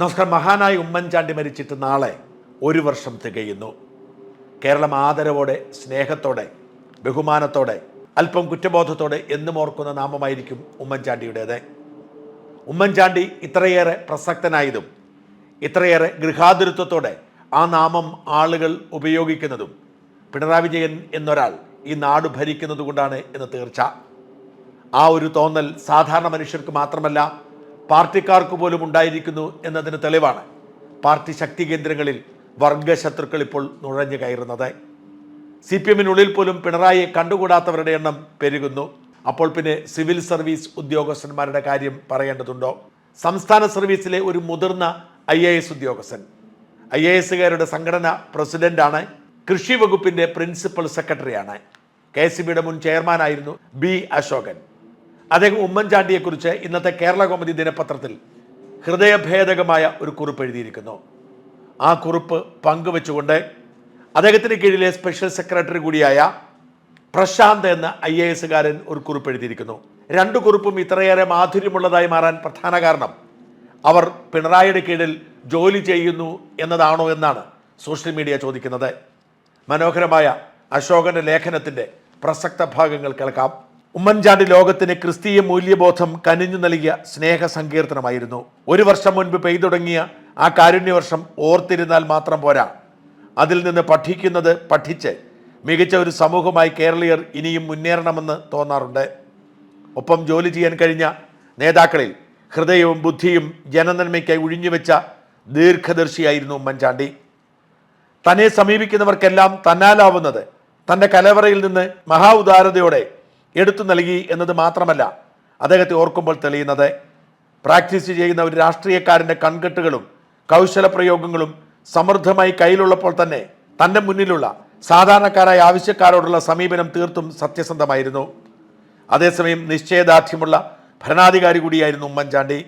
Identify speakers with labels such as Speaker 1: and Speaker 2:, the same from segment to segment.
Speaker 1: നമസ്കാരം. മഹാനായ ഉമ്മൻചാണ്ടി മരിച്ചിട്ട് നാളെ ഒരു വർഷം തികയുന്നു. കേരളം ആദരവോടെ സ്നേഹത്തോടെ ബഹുമാനത്തോടെ അല്പം കുറ്റബോധത്തോടെ എന്നും ഓർക്കുന്ന നാമമായിരിക്കും ഉമ്മൻചാണ്ടിയുടേത്. ഉമ്മൻചാണ്ടി ഇത്രയേറെ പ്രസക്തനായതും ഇത്രയേറെ ഗൃഹാതുരത്വത്തോടെ ആ നാമം ആളുകൾ ഉപയോഗിക്കുന്നതും പിണറായി വിജയൻ എന്നൊരാൾ ഈ നാട് ഭരിക്കുന്നതുകൊണ്ടാണ് എന്ന് തീർച്ച. ആ ഒരു തോന്നൽ സാധാരണ മനുഷ്യർക്ക് മാത്രമല്ല പാർട്ടിക്കാർക്ക് പോലും ഉണ്ടായിരിക്കുന്നു എന്നതിന് തെളിവാണ് പാർട്ടി ശക്തി കേന്ദ്രങ്ങളിൽ വർഗശത്രുക്കൾ ഇപ്പോൾ നുഴഞ്ഞു കയറുന്നത്. സി പി എമ്മിനുള്ളിൽ പോലും പിണറായിയെ കണ്ടുകൂടാത്തവരുടെ എണ്ണം പെരുകുന്നു. അപ്പോൾ പിന്നെ സിവിൽ സർവീസ് ഉദ്യോഗസ്ഥന്മാരുടെ കാര്യം പറയേണ്ടതുണ്ടോ? സംസ്ഥാന സർവീസിലെ ഒരു മുതിർന്ന ഐ എ എസ് ഉദ്യോഗസ്ഥൻ. ഐ എ എസുകാരുടെ സംഘടന പ്രസിഡന്റാണ്. കൃഷി വകുപ്പിന്റെ പ്രിൻസിപ്പൽ സെക്രട്ടറിയാണ്. കെ സി ബിയുടെ മുൻ ചെയർമാനായിരുന്നു ബി അശോകൻ. അദ്ദേഹം ഉമ്മൻചാണ്ടിയെക്കുറിച്ച് ഇന്നത്തെ കേരള കോമതി ദിനപത്രത്തിൽ ഹൃദയഭേദകമായ ഒരു കുറിപ്പ് എഴുതിയിരിക്കുന്നു. ആ കുറിപ്പ് പങ്കുവെച്ചുകൊണ്ട് അദ്ദേഹത്തിന് കീഴിലെ സ്പെഷ്യൽ സെക്രട്ടറി കൂടിയായ പ്രശാന്ത് എന്ന ഐ എ എസുകാരൻ ഒരു കുറിപ്പ് എഴുതിയിരിക്കുന്നു. രണ്ട് കുറിപ്പും ഇത്രയേറെ മാധുര്യമുള്ളതായി മാറാൻ പ്രധാന കാരണം അവർ പിണറായിയുടെ കീഴിൽ ജോലി ചെയ്യുന്നു എന്നതാണോ എന്നാണ് സോഷ്യൽ മീഡിയ ചോദിക്കുന്നത്. മനോഹരമായ അശോകന്റെ ലേഖനത്തിന്റെ പ്രസക്ത ഭാഗങ്ങൾ കേൾക്കാം. ഉമ്മൻചാണ്ടി ലോകത്തിന് ക്രിസ്തീയ മൂല്യബോധം കനിഞ്ഞു നൽകിയ സ്നേഹ സങ്കീർത്തനമായിരുന്നു ഒരു വർഷം മുൻപ് പെയ്തുടങ്ങിയ ആ കാരുണ്യവർഷം ഓർത്തിരുന്നാൽ മാത്രം പോരാ. അതിൽ നിന്ന് പഠിക്കുന്നത് പഠിച്ച് മികച്ച ഒരു സമൂഹമായി കേരളീയർ ഇനിയും മുന്നേറണമെന്ന് തോന്നാറുണ്ട്. ഒപ്പം ജോലി ചെയ്യാൻ കഴിഞ്ഞ നേതാക്കളിൽ ഹൃദയവും ബുദ്ധിയും ജനനന്മയ്ക്കായി ഒഴിഞ്ഞുവെച്ച ദീർഘദർശിയായിരുന്നു ഉമ്മൻചാണ്ടി. തന്നെ സമീപിക്കുന്നവർക്കെല്ലാം തന്നാലാവുന്നത് തന്റെ കലവറയിൽ നിന്ന് മഹാ ഉദാരതയോടെ എടുത്തു നൽകി എന്നത് മാത്രമല്ല അദ്ദേഹത്തെ ഓർക്കുമ്പോൾ തെളിയുന്നത് പ്രാക്ടീസ് ചെയ്യുന്ന ഒരു രാഷ്ട്രീയക്കാരന്റെ കൺകെട്ടുകളും കൗശല പ്രയോഗങ്ങളും സമൃദ്ധമായി കയ്യിലുള്ളപ്പോൾ തന്നെ തന്റെ മുന്നിലുള്ള സാധാരണക്കാരായ ആവശ്യക്കാരോടുള്ള സമീപനം തീർത്തും സത്യസന്ധമായിരുന്നു. അതേസമയം നിശ്ചയദാർഢ്യമുള്ള ഭരണാധികാരി കൂടിയായിരുന്നു ഉമ്മൻചാണ്ടി.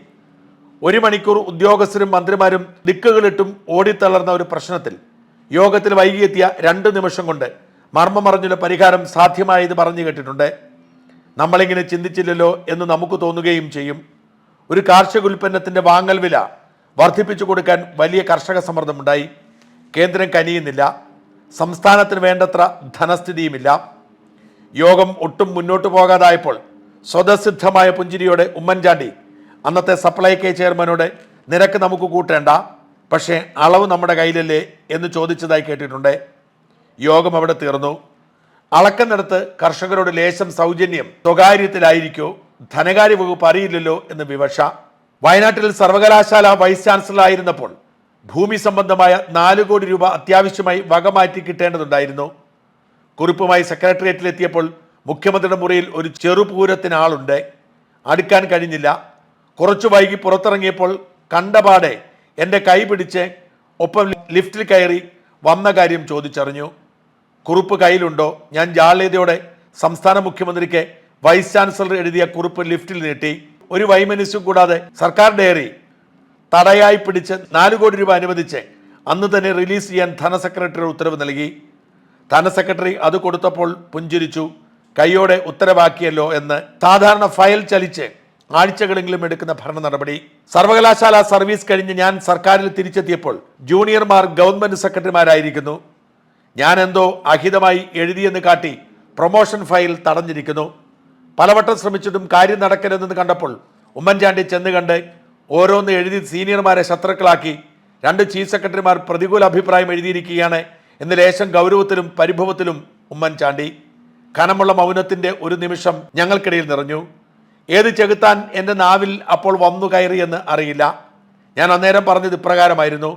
Speaker 1: ഒരു മണിക്കൂർ ഉദ്യോഗസ്ഥരും മന്ത്രിമാരും ദിക്കുകളിട്ടും ഓടിത്തളർന്ന ഒരു പ്രശ്നത്തിൽ യോഗത്തിൽ വൈകിയെത്തിയ രണ്ട് നിമിഷം കൊണ്ട് മർമ്മമറിഞ്ഞുള്ള പരിഹാരം സാധ്യമായത് പറഞ്ഞു കേട്ടിട്ടുണ്ട്. നമ്മളിങ്ങനെ ചിന്തിച്ചില്ലല്ലോ എന്ന് നമുക്ക് തോന്നുകയും ചെയ്യും. ഒരു കാർഷിക ഉൽപ്പന്നത്തിന്റെ വാങ്ങൽ വില വർദ്ധിപ്പിച്ചു കൊടുക്കാൻ വലിയ കർഷക സമ്മർദ്ദമുണ്ടായി. കേന്ദ്രം കനിയുന്നില്ല. സംസ്ഥാനത്തിന് വേണ്ടത്ര ധനസ്ഥിതിയുമില്ല. യോഗം ഒട്ടും മുന്നോട്ട് പോകാതായപ്പോൾ സ്വതസിദ്ധമായ പുഞ്ചിരിയോടെ ഉമ്മൻചാണ്ടി അന്നത്തെ സപ്ലൈ കെ ചെയർമാനോട് നിരക്ക് നമുക്ക് കൂട്ടേണ്ട പക്ഷേ അളവ് നമ്മുടെ കയ്യിലല്ലേ എന്ന് ചോദിച്ചതായി കേട്ടിട്ടുണ്ട്. യോഗം അവിടെ തീർന്നു. അളക്കുന്നിടത്ത് കർഷകരോട് ലേശം സൗജന്യം സ്വകാര്യത്തിലായിരിക്കോ. ധനകാര്യ വകുപ്പ് അറിയില്ലല്ലോ എന്ന് വിവക്ഷ. വയനാട്ടിൽ സർവകലാശാല വൈസ് ചാൻസലർ ആയിരുന്നപ്പോൾ ഭൂമി സംബന്ധമായ നാല് കോടി രൂപ അത്യാവശ്യമായി വകമാറ്റി കിട്ടേണ്ടതുണ്ടായിരുന്നു. കുറിപ്പുമായി സെക്രട്ടേറിയറ്റിലെത്തിയപ്പോൾ മുഖ്യമന്ത്രിയുടെ മുറിയിൽ ഒരു ചെറുപൂരത്തിനാളുണ്ട് അടുക്കാൻ കഴിഞ്ഞില്ല. കുറച്ചു വൈകി പുറത്തിറങ്ങിയപ്പോൾ കണ്ടപാടെ എന്റെ കൈ പിടിച്ച് ഒപ്പം ലിഫ്റ്റിൽ കയറി വന്ന കാര്യം ചോദിച്ചറിഞ്ഞു. കുറിപ്പ് കയ്യിലുണ്ടോ? ഞാൻ ജാള്യതയോടെ സംസ്ഥാന മുഖ്യമന്ത്രിക്ക് വൈസ് ചാൻസലർ എഴുതിയ കുറിപ്പ് ലിഫ്റ്റിൽ നീട്ടി. ഒരു വൈമനസ്സും കൂടാതെ സർക്കാർ ഡയറി തടയായി പിടിച്ച് നാല് കോടി രൂപ അനുവദിച്ച് അന്ന് തന്നെ റിലീസ് ചെയ്യാൻ ധനസെക്രട്ടറി ഉത്തരവ് നൽകി. ധനസെക്രട്ടറി അത് കൊടുത്തപ്പോൾ പുഞ്ചിരിച്ചു. കൈയോടെ ഉത്തരവാക്കിയല്ലോ എന്ന് സാധാരണ ഫയൽ ചലിച്ച് ആഴ്ചകളെങ്കിലും എടുക്കുന്ന ഭരണ നടപടി. സർവകലാശാല സർവീസ് കഴിഞ്ഞ് ഞാൻ സർക്കാരിൽ തിരിച്ചെത്തിയപ്പോൾ ജൂനിയർമാർ ഗവൺമെന്റ് സെക്രട്ടറിമാരായിരിക്കുന്നു. ഞാൻ എന്തോ അഹിതമായി എഴുതിയെന്ന് കാട്ടി പ്രൊമോഷൻ ഫയൽ തടഞ്ഞിരിക്കുന്നു. പലവട്ടം ശ്രമിച്ചിട്ടും കാര്യം നടക്കരുതെന്ന് കണ്ടപ്പോൾ ഉമ്മൻചാണ്ടി ചെന്ന് കണ്ട് ഓരോന്ന് എഴുതി സീനിയർമാരെ ശത്രുക്കളാക്കി രണ്ട് ചീഫ് സെക്രട്ടറിമാർ പ്രതികൂല അഭിപ്രായം എഴുതിയിരിക്കുകയാണ് എന്ന് ലേശം ഗൗരവത്തിലും പരിഭവത്തിലും ഉമ്മൻചാണ്ടി. കനമുള്ള മൗനത്തിന്റെ ഒരു നിമിഷം ഞങ്ങൾക്കിടയിൽ നിറഞ്ഞു. ഏത് ചെകുത്താൻ എന്റെ നാവിൽ അപ്പോൾ വന്നു കയറിയെന്ന് അറിയില്ല. ഞാൻ അന്നേരം പറഞ്ഞത് ഇപ്രകാരമായിരുന്നു.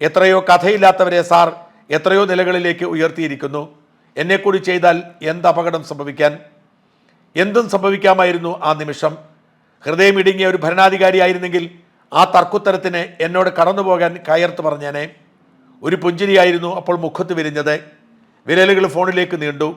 Speaker 1: എത്രയോ കഥയില്ലാത്തവരെ സാർ എത്രയോ നിലകളിലേക്ക് ഉയർത്തിയിരിക്കുന്നു. എന്നെ കൂടി ചെയ്താൽ എന്ത് അപകടം സംഭവിക്കാൻ? എന്തും സംഭവിക്കാമായിരുന്നു ആ നിമിഷം. ഹൃദയം ഹൃദയമിടുങ്ങിയ ഒരു ഭരണാധികാരിയായിരുന്നെങ്കിൽ ആ തർക്കുത്തരത്തിന് എന്നോട് കടന്നു പോകാൻ കയർത്ത് പറഞ്ഞേനെ. ഒരു പുഞ്ചിരിയായിരുന്നു അപ്പോൾ മുഖത്ത് വിരിഞ്ഞത്. വിരലുകൾ ഫോണിലേക്ക് നീണ്ടു.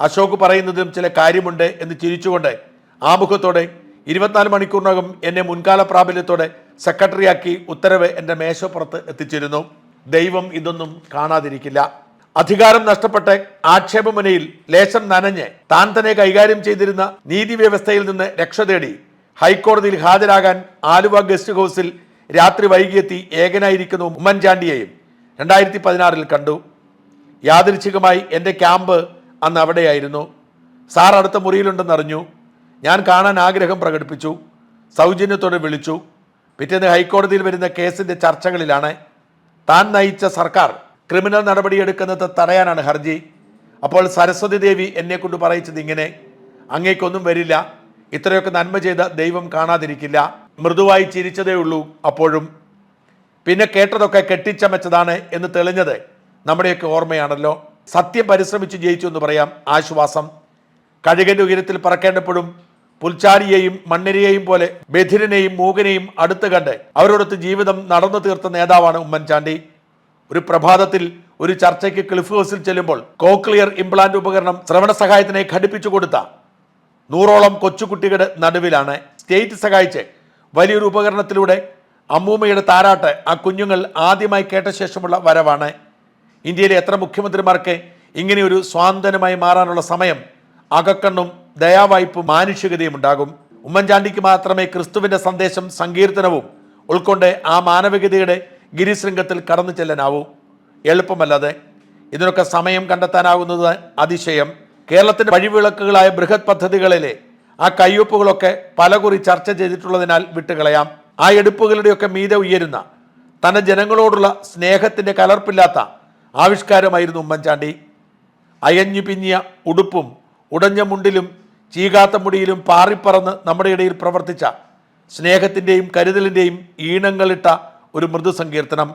Speaker 1: അശോക് പറയുന്നതും ചില കാര്യമുണ്ട് എന്ന് ചിരിച്ചുകൊണ്ട് ആ മുഖത്തോടെ ഇരുപത്തിനാല് മണിക്കൂറിനകം എന്നെ മുൻകാല പ്രാബല്യത്തോടെ സെക്രട്ടറിയാക്കി ഉത്തരവ് എന്റെ മേശപ്പുറത്ത് എത്തിച്ചിരുന്നു. ദൈവം ഇതൊന്നും കാണാതിരിക്കില്ല. അധികാരം നഷ്ടപ്പെട്ട് ആക്ഷേപമുനയിൽ ലേശം നനഞ്ഞ് താൻ തന്നെ കൈകാര്യം ചെയ്തിരുന്ന നീതി വ്യവസ്ഥയിൽ നിന്ന് രക്ഷ തേടി ഹൈക്കോടതിയിൽ ഹാജരാകാൻ ആലുവ ഗസ്റ്റ് ഹൗസിൽ രാത്രി വൈകിയെത്തി ഏകനായിരിക്കുന്ന ഉമ്മൻചാണ്ടിയെയും രണ്ടായിരത്തി പതിനാറിൽ കണ്ടു. യാദൃച്ഛികമായി എന്റെ ക്യാമ്പ് അന്ന് അവിടെയായിരുന്നു. സാർ അടുത്ത മുറിയിലുണ്ടെന്നറിഞ്ഞു. ഞാൻ കാണാൻ ആഗ്രഹം പ്രകടിപ്പിച്ചു. സൗജന്യത്തോടെ വിളിച്ചു. പിറ്റേന്ന് ഹൈക്കോടതിയിൽ വരുന്ന കേസിന്റെ ചർച്ചകളിലാണ് താൻ നയിച്ച സർക്കാർ ക്രിമിനൽ നടപടിയെടുക്കുന്നത് തടയാനാണ് ഹർജി. അപ്പോൾ സരസ്വതി ദേവി എന്നെ കൊണ്ട് പറയിച്ചത് ഇങ്ങനെ അങ്ങേക്കൊന്നും വരില്ല. ഇത്രയൊക്കെ നന്മ ചെയ്ത ദൈവം കാണാതിരിക്കില്ല. മൃദുവായി ചിരിച്ചതേ ഉള്ളൂ അപ്പോഴും. പിന്നെ കേട്ടതൊക്കെ കെട്ടിച്ചമച്ചതാണ് എന്ന് തെളിഞ്ഞത് നമ്മുടെയൊക്കെ ഓർമ്മയാണല്ലോ. സത്യം പരിശ്രമിച്ച് ജയിച്ചു എന്ന് പറയാം ആശ്വാസം. കഴുകന്റെ ഉയരത്തിൽ പറക്കേണ്ടപ്പോഴും പുൽച്ചാരിയെയും മണ്ണിരയെയും പോലെ ബധിരനെയും മൂകനെയും അടുത്ത് കണ്ട് അവരോടൊത്ത് ജീവിതം നടന്നു തീർത്ത നേതാവാണ് ഉമ്മൻചാണ്ടി. ഒരു പ്രഭാതത്തിൽ ഒരു ചർച്ചയ്ക്ക് ക്ലിഫ് ഹൗസിൽ ചെല്ലുമ്പോൾ കോക്ലിയർ ഇംപ്ലാന്റ് ഉപകരണം ശ്രവണ സഹായത്തിനായി ഘടിപ്പിച്ചു കൊടുത്ത നൂറോളം കൊച്ചുകുട്ടികളുടെ നടുവിലാണ് സ്റ്റേറ്റ് സഹായിച്ച് വലിയൊരു ഉപകരണത്തിലൂടെ അമ്മൂമ്മയുടെ താരാട്ട് ആ കുഞ്ഞുങ്ങൾ ആദ്യമായി കേട്ട ശേഷമുള്ള വരവാണ്. ഇന്ത്യയിലെ എത്ര മുഖ്യമന്ത്രിമാർക്ക് ഇങ്ങനെയൊരു സ്വാന്തനമായി മാറാനുള്ള സമയം അകക്കണ്ണും ദയാവായ്പും മാനുഷികതയും ഉണ്ടാകും. ഉമ്മൻചാണ്ടിക്ക് മാത്രമേ ക്രിസ്തുവിന്റെ സന്ദേശം സങ്കീർത്തനവും ഉൾക്കൊണ്ട് ആ മാനവികതയുടെ ഗിരിശൃംഗത്തിൽ കടന്നു ചെല്ലാനാവൂ. എളുപ്പമല്ലാതെ ഇതിനൊക്കെ സമയം കണ്ടെത്താനാകുന്നത് അതിശയം. കേരളത്തിന്റെ വഴിവിളക്കുകളായ ബൃഹത് പദ്ധതികളിലെ ആ കയ്യൊപ്പുകളൊക്കെ പലകുറി ചർച്ച ചെയ്തിട്ടുള്ളതിനാൽ വിട്ടുകളയാം. ആ എടുപ്പുകളുടെയൊക്കെ മീതെ ഉയരുന്ന തന്റെ ജനങ്ങളോടുള്ള സ്നേഹത്തിന്റെ കലർപ്പില്ലാത്ത ആവിഷ്കാരമായിരുന്നു ഉമ്മൻചാണ്ടി. അയഞ്ഞു പിഞ്ഞിയ ഉടുപ്പും ഉടഞ്ഞ മുണ്ടിലും ചീകാത്ത മുടിയിലും പാറിപ്പറന്ന് നമ്മുടെ ഇടയിൽ പ്രവർത്തിച്ച സ്നേഹത്തിന്റെയും കരുതലിന്റെയും ഈണങ്ങളിട്ട ഒരു മൃദുസങ്കീർത്തനം.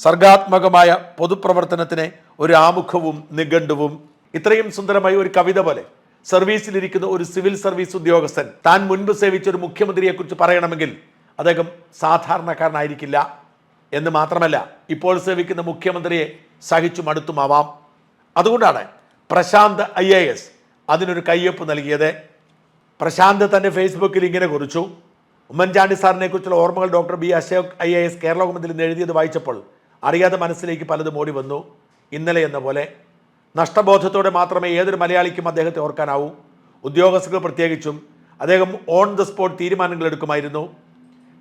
Speaker 1: സർഗാത്മകമായ പൊതുപ്രവർത്തനത്തിന് ഒരു ആമുഖവും നിഘണ്ടുവും. ഇത്രയും സുന്ദരമായി ഒരു കവിത പോലെ സർവീസിലിരിക്കുന്ന ഒരു സിവിൽ സർവീസ് ഉദ്യോഗസ്ഥൻ താൻ മുൻപ് സേവിച്ച ഒരു മുഖ്യമന്ത്രിയെക്കുറിച്ച് പറയണമെങ്കിൽ അദ്ദേഹം സാധാരണക്കാരനായിരിക്കില്ല എന്ന് മാത്രമല്ല ഇപ്പോൾ സേവിക്കുന്ന മുഖ്യമന്ത്രിയെ സഹിച്ചു മടുത്തുമാവാം അതുകൊണ്ടാണ് പ്രശാന്ത് ഐ എ എസ് അതിനൊരു കയ്യൊപ്പ് നൽകിയത്. പ്രശാന്ത് തന്റെ ഫേസ്ബുക്കിൽ ഇങ്ങനെ കുറിച്ചു. ഉമ്മൻചാണ്ടി സാറിനെ കുറിച്ചുള്ള ഓർമ്മകൾ doctor B Ashok I A S Kerala ഗവൺമെന്റിൽ നിന്ന് എഴുതിയത് വായിച്ചപ്പോൾ അറിയാതെ മനസ്സിലേക്ക് പലതും ഓടി വന്നു. ഇന്നലെ എന്ന പോലെ നഷ്ടബോധത്തോടെ മാത്രമേ ഏതൊരു മലയാളിക്കും അദ്ദേഹത്തെ ഓർക്കാനാവൂ. ഉദ്യോഗസ്ഥർക്ക് പ്രത്യേകിച്ചും അദ്ദേഹം ഓൺ ദ സ്പോട്ട് തീരുമാനങ്ങൾ എടുക്കുമായിരുന്നു.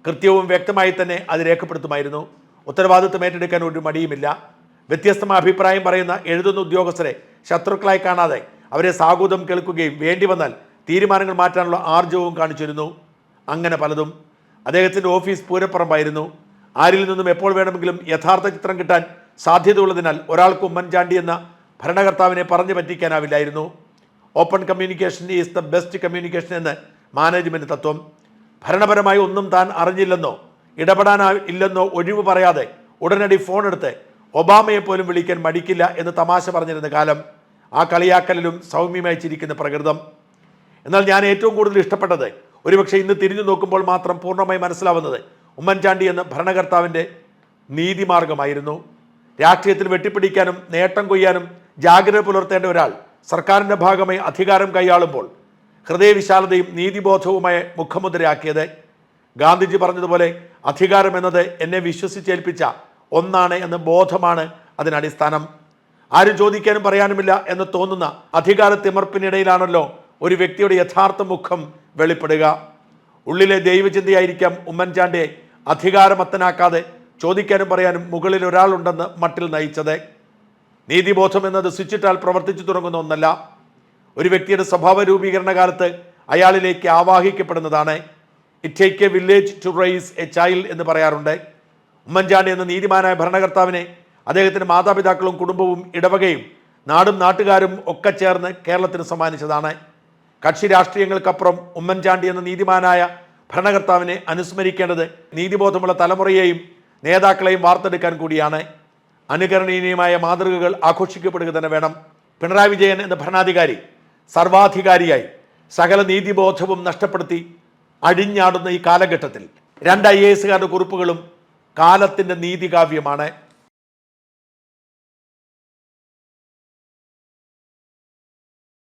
Speaker 1: കൃത്യവും വ്യക്തമായി തന്നെ അത് രേഖപ്പെടുത്തുമായിരുന്നു. ഉത്തരവാദിത്വം ഏറ്റെടുക്കാൻ ഒരു മടിയുമില്ല. വ്യത്യസ്തമായ അഭിപ്രായം പറയുന്ന എഴുതുന്ന ഉദ്യോഗസ്ഥരെ ശത്രുക്കളായി കാണാതെ അവരെ സാഹൂതം കേൾക്കുകയും വേണ്ടി വന്നാൽ തീരുമാനങ്ങൾ മാറ്റാനുള്ള ആർജവവും കാണിച്ചിരുന്നു. അങ്ങനെ പലതും. അദ്ദേഹത്തിന്റെ ഓഫീസ് പൂരപ്പറമ്പായിരുന്നു. ആരിൽ നിന്നും എപ്പോൾ വേണമെങ്കിലും യഥാർത്ഥ ചിത്രം കിട്ടാൻ സാധ്യതയുള്ളതിനാൽ ഒരാൾക്ക് ഉമ്മൻചാണ്ടി എന്ന ഭരണകർത്താവിനെ പറഞ്ഞു പറ്റിക്കാനാവില്ലായിരുന്നു. Open communication is the best communication എന്ന് മാനേജ്മെന്റ് തത്വം. ഭരണപരമായി ഒന്നും താൻ അറിഞ്ഞില്ലെന്നോ ഇടപെടാനാ ഇല്ലെന്നോ ഒഴിവ് പറയാതെ ഉടനടി ഫോൺ എടുത്ത് ഒബാമയെ പോലും വിളിക്കാൻ മടിക്കില്ല എന്ന് തമാശ പറഞ്ഞിരുന്ന കാലം. ആ കളിയാക്കലിലും സൗമ്യമായി ചിരിക്കുന്ന പ്രകൃതം. എന്നാൽ ഞാൻ ഏറ്റവും കൂടുതൽ ഇഷ്ടപ്പെട്ടത് ഒരുപക്ഷെ ഇന്ന് തിരിഞ്ഞു നോക്കുമ്പോൾ മാത്രം പൂർണമായി മനസ്സിലാവുന്നത് ഉമ്മൻചാണ്ടി എന്ന ഭരണകർത്താവിന്റെ നീതിമാർഗമായിരുന്നു. രാഷ്ട്രീയത്തിൽ വെട്ടിപ്പിടിക്കാനും നേട്ടം കൊയ്യാനും ജാഗ്രത പുലർത്തേണ്ട ഒരാൾ സർക്കാരിന്റെ ഭാഗമായി അധികാരം കൈയാളുമ്പോൾ ഹൃദയവിശാലതയും നീതിബോധവുമായ മുഖമുദ്രയാക്കിയത്. ഗാന്ധിജി പറഞ്ഞതുപോലെ അധികാരം എന്നത് എന്നെ വിശ്വസിച്ചേൽപ്പിച്ച ഒന്നാണ് എന്ന ബോധമാണ് അതിനടിസ്ഥാനം. ആരും ചോദിക്കാനും പറയാനുമില്ല എന്ന് തോന്നുന്ന അധികാര തിമർപ്പിനിടയിലാണല്ലോ ഒരു വ്യക്തിയുടെ യഥാർത്ഥ മുഖം വെളിപ്പെടുക. ഉള്ളിലെ ദൈവചിന്തയായിരിക്കാം ഉമ്മൻചാണ്ടിയെ അധികാരമത്തനാക്കാതെ ചോദിക്കാനും പറയാനും മുകളിൽ ഒരാളുണ്ടെന്ന് മട്ടിൽ നയിച്ചത്. നീതിബോധം എന്നത് സ്വിച്ചിട്ടാൽ പ്രവർത്തിച്ചു തുടങ്ങുന്ന ഒന്നല്ല. ഒരു വ്യക്തിയുടെ സ്വഭാവ രൂപീകരണ കാലത്ത് അയാളിലേക്ക് ആവാഹിക്കപ്പെടുന്നതാണ്. It take a village to raise a child എന്ന് പറയാറുണ്ട്. ഉമ്മൻചാണ്ടി എന്ന നീതിമാനായ ഭരണകർത്താവിനെ അദ്ദേഹത്തിന്റെ മാതാപിതാക്കളും കുടുംബവും ഇടവകയും നാടും നാട്ടുകാരും ഒക്കെ ചേർന്ന് കേരളത്തിന് സമ്മാനിച്ചതാണ്. കക്ഷി രാഷ്ട്രീയങ്ങൾക്കപ്പുറം ഉമ്മൻചാണ്ടി എന്ന നീതിമാനായ ഭരണകർത്താവിനെ അനുസ്മരിക്കേണ്ടത് നീതിബോധമുള്ള തലമുറയെയും നേതാക്കളെയും വാർത്തെടുക്കാൻ കൂടിയാണ്. അനുകരണീയമായ മാതൃകകൾ ആഘോഷിക്കപ്പെടുക തന്നെ വേണം. പിണറായി വിജയൻ എന്ന ഭരണാധികാരി സർവാധികാരിയായി സകല നീതിബോധവും നഷ്ടപ്പെടുത്തി അഴിഞ്ഞാടുന്ന ഈ കാലഘട്ടത്തിൽ രണ്ട് ഐ എ എസുകാരുടെ കുറിപ്പുകളും കാലത്തിന്റെ നീതികാവ്യമാണ്.